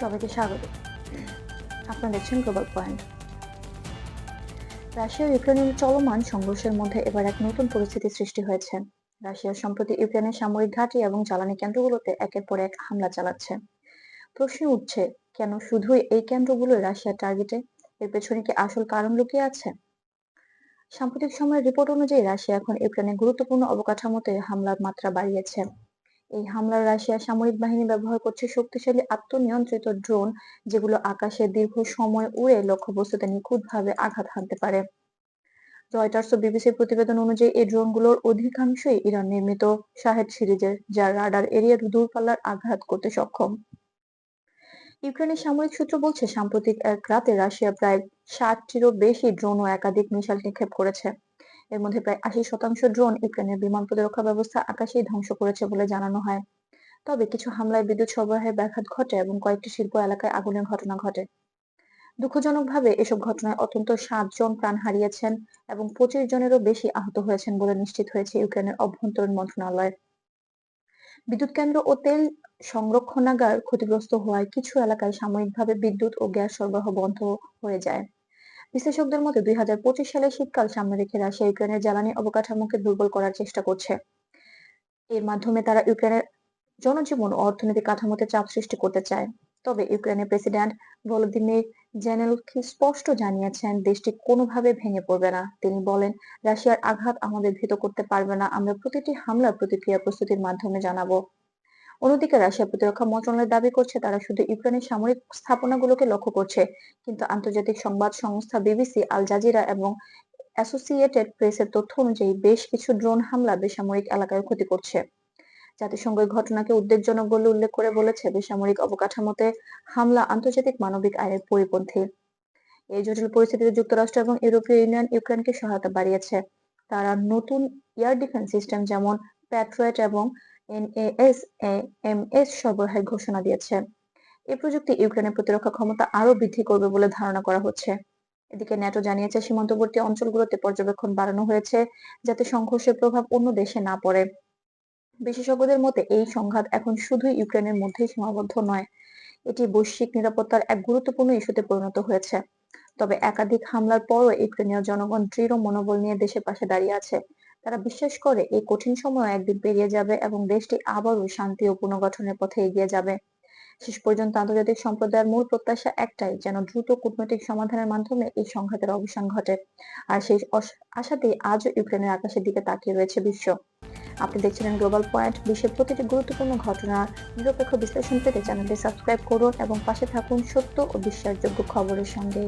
সবাইকে স্বাগত। আপনারা দেখছেন গ্লোবাল পয়েন্ট রাশিয়া ইউক্রেনের চলমান সংঘর্ষের মধ্যে এবার এক নতুন পরিস্থিতি সৃষ্টি হয়েছে। রাশিয়া সম্প্রতি ইউক্রেনের সামরিক ঘাঁটি এবং জ্বালানি কেন্দ্রগুলোতে একের পর এক হামলা চালাচ্ছে। প্রশ্ন উঠছে, কেন শুধুই এই কেন্দ্রগুলো রাশিয়ার টার্গেটে এর পেছনে কি আসল কারণ লুকিয়ে আছে? সাম্প্রতিক সময়ের রিপোর্ট অনুযায়ী রাশিয়া এখন ইউক্রেনের গুরুত্বপূর্ণ অবকাঠামোতে হামলার মাত্রা বাড়িয়েছে। এই হামলার রাশিয়া সামরিক বাহিনী ব্যবহার করছে শক্তিশালী আত্মনিয়ন্ত্রিত ড্রোন, যেগুলো আকাশে দীর্ঘ সময় উড়ে লক্ষ্যবস্তুতে নিখুঁতভাবে আঘাত হানতে পারে। রয়টার্স ও বিবিসির প্রতিবেদন অনুযায়ী এই ড্রোনগুলোর অধিকাংশই ইরান নির্মিত, শাহেদ সিরিজের যা রাডার এরিয়ার দূরপাল্লার আঘাত করতে সক্ষম। ইউক্রেনের সামরিক সূত্র বলছে, সাম্প্রতিক এক রাতে রাশিয়া প্রায় ষাটটিরও বেশি ড্রোন ও একাধিক মিসাইল নিক্ষেপ করেছে। এর মধ্যে প্রায় আশি শতাংশ ড্রোন ইউক্রেনের বিমান প্রতিরক্ষা ব্যবস্থা আকাশেই ধ্বংস করেছে বলে জানানো হয়। তবে কিছু হামলায় বিদ্যুৎ সরবরাহে ব্যাঘাত ঘটে এবং কয়েকটি শিল্প এলাকায় আগুনের ঘটনা ঘটে। দুঃখজনকভাবে এসব ঘটনায় অত্যন্ত সাত জন প্রাণ হারিয়েছেন এবং পঁচিশ জনেরও বেশি আহত হয়েছেন বলে নিশ্চিত হয়েছে ইউক্রেনের অভ্যন্তরীণ মন্ত্রণালয়। বিদ্যুৎ কেন্দ্র ও তেল সংরক্ষণাগার ক্ষতিগ্রস্ত হওয়ায় কিছু এলাকায় সাময়িকভাবে বিদ্যুৎ ও গ্যাস সরবরাহ বন্ধ হয়ে যায়। বিশ্লেষকদের মতে দুই হাজার পঁচিশ সালে শীতকাল সামনে রেখে রাশিয়া ইউক্রেনের জ্বালানি অবকাঠামোকে দুর্বল করার চেষ্টা করছে। এর মাধ্যমে তারা ইউক্রেনের জনজীবন ও অর্থনৈতিক কাঠামোতে চাপ সৃষ্টি করতে চায়। তবে ইউক্রেনের প্রেসিডেন্ট ভলোদিমির জেনেলকি স্পষ্ট জানিয়েছেন, দেশটি কোনোভাবে ভেঙে পড়বে না। তিনি বলেন, রাশিয়ার আঘাত আমাদের ভীত করতে পারবে না। আমরা প্রতিটি হামলার প্রতিক্রিয়া প্রস্তুতির মাধ্যমে জানাব। অন্যদিকে রাশিয়া প্রতিরক্ষা মন্ত্রণালয় দাবি করছে, তারা শুধু ইউক্রেনের সামরিক স্থাপনাগুলোকে লক্ষ্য করছে। কিন্তু আন্তর্জাতিক সংবাদ সংস্থা বিবিসি, আল জাজিরা এবং অ্যাসোসিয়েটেড প্রেসের তথ্য অনুযায়ী বেশ কিছু ড্রোন হামলা বেসামরিক এলাকায় ক্ষতি করছে। জাতিসংঘ এই ঘটনাকে উদ্বেগজনক বলে উল্লেখ করে বলেছে, বেসামরিক অবকাঠামোতে হামলা আন্তর্জাতিক মানবিক আইনের পরিপন্থী। এই জটিল পরিস্থিতিতে যুক্তরাষ্ট্র এবং ইউরোপীয় ইউনিয়ন ইউক্রেনকে সহায়তা বাড়িয়েছে। তারা নতুন এয়ার ডিফেন্স সিস্টেম যেমন প্যাট্রিয়ট এবং এনএএস, এমএস সরবরাহের ঘোষণা দিয়েছে। এই প্রযুক্তি ইউক্রেনের প্রতিরক্ষা ক্ষমতা আরও বৃদ্ধি করবে বলে ধারণা করা হচ্ছে। এদিকে ন্যাটো জানিয়েছে, সীমান্তবর্তী অঞ্চলগুলোতে পর্যবেক্ষণ বাড়ানো হয়েছে যাতে সংঘর্ষের প্রভাব অন্য দেশে না পড়ে। বিশেষজ্ঞদের মতে, এই সংঘাত এখন শুধু ইউক্রেনের মধ্যেই সীমাবদ্ধ নয়, এটি বৈশ্বিক নিরাপত্তার এক গুরুত্বপূর্ণ ইস্যুতে পরিণত হয়েছে। তবে একাধিক হামলার পরও ইউক্রেনীয় জনগণ দৃঢ় মনোবল নিয়ে দেশের পাশে দাঁড়িয়ে আছে। তারা বিশ্বাস করে এই কঠিন সময় একদিন পেরিয়ে যাবে এবং দেশটি আবারও শান্তি ও পুনর্গঠনের পথে এগিয়ে যাবে। শেষ পর্যন্ত আন্তর্জাতিক সম্প্রদায়ের মূল প্রত্যাশা একটাই, যেন দ্রুত কূটনৈতিক সমাধানের মাধ্যমে এই সংঘাতের অবসান ঘটে। আর সেই আশাতেই আজও ইউক্রেনের আকাশের দিকে তাকিয়ে রয়েছে বিশ্ব। আপনি দেখছিলেন গ্লোবাল পয়েন্ট বিশ্বের প্রতিটি গুরুত্বপূর্ণ ঘটনার নিরপেক্ষ বিশ্লেষণ পেতে চ্যানেলটি সাবস্ক্রাইব করুন এবং পাশে থাকুন সত্য ও বিশ্বাসযোগ্য খবরের সঙ্গে।